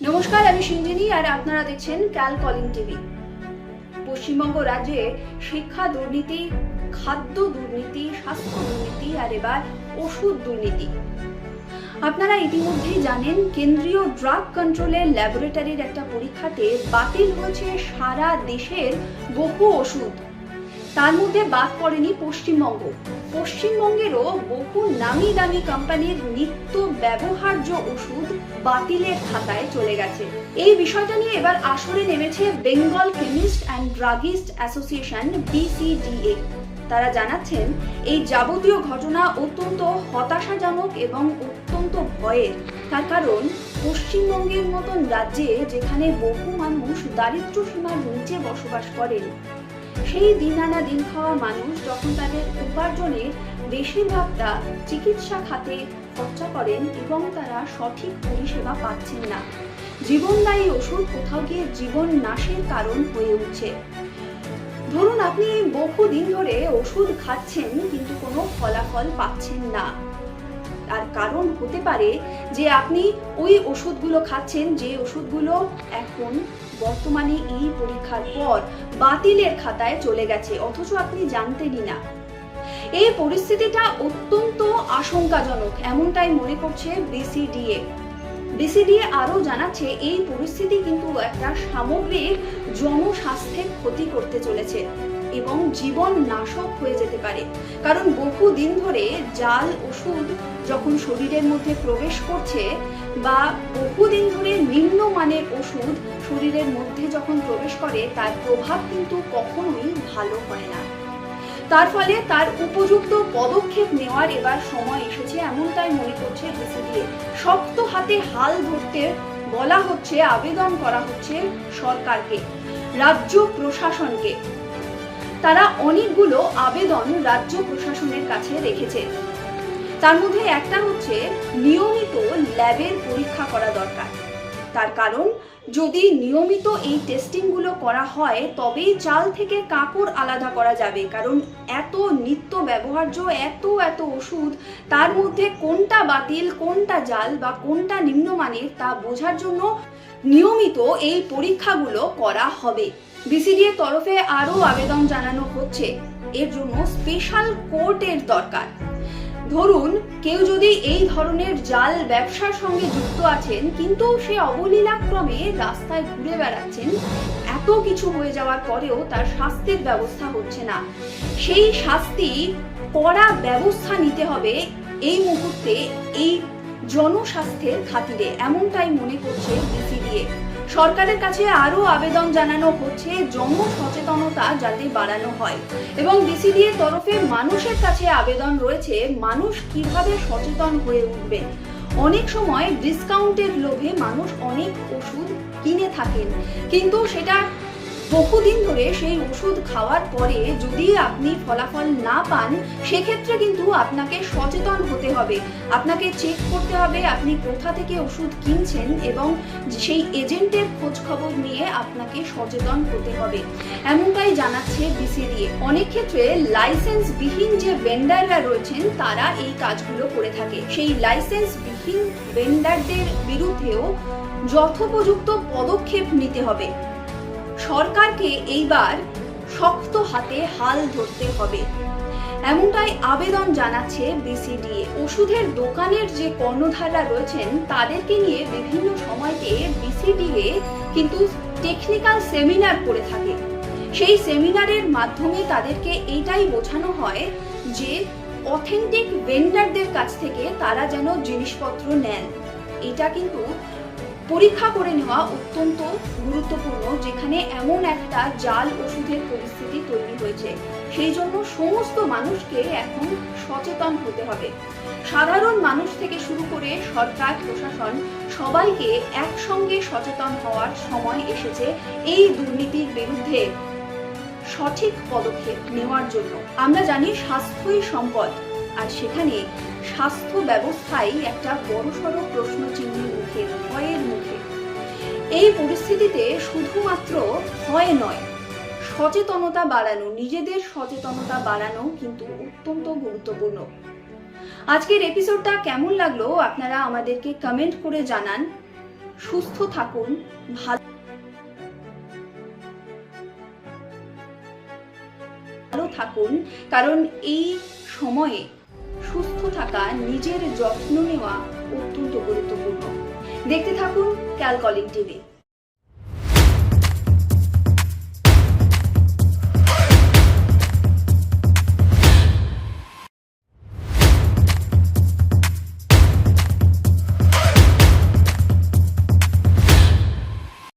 নমস্কার, আমি সিঞ্জিনী আর আপনারা দেখছেন ক্যাল কলিং টিভি। পশ্চিমবঙ্গ রাজ্যে শিক্ষা দুর্নীতি, খাদ্য দুর্নীতি, স্বাস্থ্য দুর্নীতি আর এবার ওষুধ দুর্নীতি। আপনারা ইতিমধ্যেই জানেন, কেন্দ্রীয় ড্রাগ কন্ট্রোলের ল্যাবরেটরির একটা পরীক্ষাতে বাতিল হয়েছে সারা দেশের বহু ওষুধ। তার মধ্যে বাদ পড়েনি পশ্চিমবঙ্গ। পশ্চিমবঙ্গেরও বহু নামি দামি কোম্পানির নিত্য ব্যবহার্য ওষুধ বাতিলের খাতায় চলে গেছে। এই বিষয়টা নিয়ে এবার আসরে নেমেছে Bengal Chemist and Druggist Association, BCDA. তারা জানাচ্ছেন, এই যাবতীয় ঘটনা অত্যন্ত হতাশাজনক এবং অত্যন্ত ভয়ের। তার কারণ, পশ্চিমবঙ্গের মতন রাজ্যে যেখানে বহু মানুষ দারিদ্র্য সীমার নিচে বসবাস করেন সেই দিন আনা দিন খাওয়া মানুষ যখন তাদের উপার্জনের বেশিরভাগটা চিকিৎসা খাতে খরচা করেন এবং তারা সঠিক পরিষেবা পাচ্ছেন না। জীবনদায়ী ওষুধ কোথাও গিয়ে জীবন নাশের কারণ হয়ে উঠছে। ধরুন আপনি বহু দিন ধরে ওষুধ খাচ্ছেন কিন্তু কোনো ফলাফল পাচ্ছেন না। তার কারণ হতে পারে যে আপনি ওই ওষুধগুলো খাচ্ছেন, যে ওষুধগুলো এখন বর্তমানে এই পরীক্ষার পর বাতিলের খাতায় চলে গেছে, অথচ আপনি জানতেনই না। এই পরিস্থিতিটা অত্যন্ত আশঙ্কাজনক, এমনটাই মনে করছে বিসিডিএ। বিসিডিএ আরও জানাচ্ছে, এই পরিস্থিতি কিন্তু একটা সামগ্রিক জনস্বাস্থ্যের ক্ষতি করতে চলেছে এবং জীবন নাশক হয়ে যেতে পারে। কারণ বহু দিন ধরে জাল ওষুধ যখন শরীরের মধ্যে প্রবেশ করছে বা বহুদিন ধরে নিম্নমানের ওষুধ শরীরের মধ্যে যখন প্রবেশ করে, তার প্রভাব কিন্তু কখনোই ভালো হয় না। তার ফলে তার উপযুক্ত পদক্ষেপ নেওয়ার এবার সময় এসেছে এমনটাই মনে করছে বিসিডিএ শক্ত হাতে হাল ধরতে বলা হচ্ছে, আবেদন করা হচ্ছে সরকারকে, রাজ্য প্রশাসনকে। তারা অনেকগুলো আবেদন রাজ্য প্রশাসনের কাছে রেখেছে। তার মধ্যে একটা হচ্ছে নিয়মিত ল্যাবের পরীক্ষা করা দরকার। তার কারণ, যদি নিয়মিত এই টেস্টিংগুলো করা হয়, তবেই চাল থেকে কাকড় আলাদা করা যাবে। কারণ এত নিত্য ব্যবহার্য, এত এত ওষুধ, তার মধ্যে কোনটা বাতিল, কোনটা জাল বা কোনটা নিম্নমানের তা বোঝার জন্য নিয়মিত এই পরীক্ষাগুলো করা হবে। বিসিডিএর তরফে আরও আবেদন জানানো হচ্ছে। এর জন্য স্পেশাল কোর্টের দরকার। ধরুন, কেউ যদি এই ধরনের জাল ব্যবসার সঙ্গে যুক্ত আছেন, কিন্তু সে অবলীলাক্রমে রাস্তায় ঘুরে বেড়াচ্ছেন, এত কিছু হয়ে যাওয়ার পরেও তার শাস্তির ব্যবস্থা হচ্ছে না। সেই শাস্তি কড়া ব্যবস্থা নিতে হবে এই মুহূর্তে এই জনস্বাস্থ্যের খাতিরে, এমনটাই মনে করছে বিসিডিএ সরকারের কাছে আরও আবেদন জানানো হচ্ছে, জম্মু সচেতনতা যাতে বাড়ানো হয়। এবং ডিসিডিএর তরফে মানুষের কাছে আবেদন রয়েছে, মানুষ কীভাবে সচেতন হয়ে উঠবে? অনেক সময় ডিসকাউন্টের লোভে মানুষ অনেক ওষুধ কিনে থাকেন। কিন্তু সেটা বহুদিন ধরে সেই ওষুধ খাওয়ার পরে যদি আপনি ফলাফল না পান, সেক্ষেত্রে কিন্তু আপনাকে সচেতন হতে হবে। আপনাকে চেক করতে হবে আপনি কোথা থেকে ওষুধ কিনছেন এবং সেই এজেন্টের খোঁজ খবর নিয়ে আপনাকে সচেতন হতে হবে। এমনটাই জানাচ্ছে বিসিডিএ অনেক ক্ষেত্রে লাইসেন্স বিহীন যে ভেন্ডাররা রয়েছেন, তারা এই কাজগুলো করে থাকে। সেই লাইসেন্স বিহীন ভেন্ডারদের বিরুদ্ধেও যথোপযুক্ত পদক্ষেপ নিতে হবে। সরকারকে এইবার শক্ত হাতে হাল ধরতে হবে। এমনটাই আবেদন জানাচ্ছে বিসিডিএ। ওষুধের দোকানের যে কর্ণধাররা রয়েছেন, তাদেরকে নিয়ে বিভিন্ন সময়তে বিসিডিএ কিন্তু টেকনিক্যাল সেমিনার করে থাকে। সেই সেমিনারের মাধ্যমে তাদেরকে এইটাই বোঝানো হয় যে অথেন্টিক ভেন্ডারদের কাছ থেকে তারা যেন জিনিসপত্র নেন। এটা কিন্তু পরীক্ষা করে নেওয়া অত্যন্ত গুরুত্বপূর্ণ, যেখানে এমন একটা জাল ওষুধের পরিস্থিতি তৈরি হয়েছে। সেই জন্য সমস্ত মানুষকে এখন সচেতন হতে হবে। সাধারণ মানুষ থেকে শুরু করে সরকার, প্রশাসন সবাইকে একসঙ্গে সচেতন হওয়ার সময় এসেছে এই দুর্নীতির বিরুদ্ধে সঠিক পদক্ষেপ নেওয়ার জন্য। আমরা জানি স্বাস্থ্যই সম্পদ, আর সেখানে স্বাস্থ্য ব্যবস্থাই একটা বড়সড় প্রশ্ন চিহ্নের মুখে ভয়ের মুখে। এই পরিস্থিতিতে শুধুমাত্র ভয় নয়, সচেতনতা বাড়ানো, নিজেদের সচেতনতা বাড়ানো কিন্তু অত্যন্ত গুরুত্বপূর্ণ। আজকের এপিসোডটা কেমন লাগল আপনারা আমাদেরকে কমেন্ট করে জানান। সুস্থ থাকুন, ভালো থাকুন, কারণ এই সময়ে থাকা নিজের যত্ন নেওয়া অত্যন্ত গুরুত্বপূর্ণ। দেখতে থাকুন ক্যালকলিং টিভি।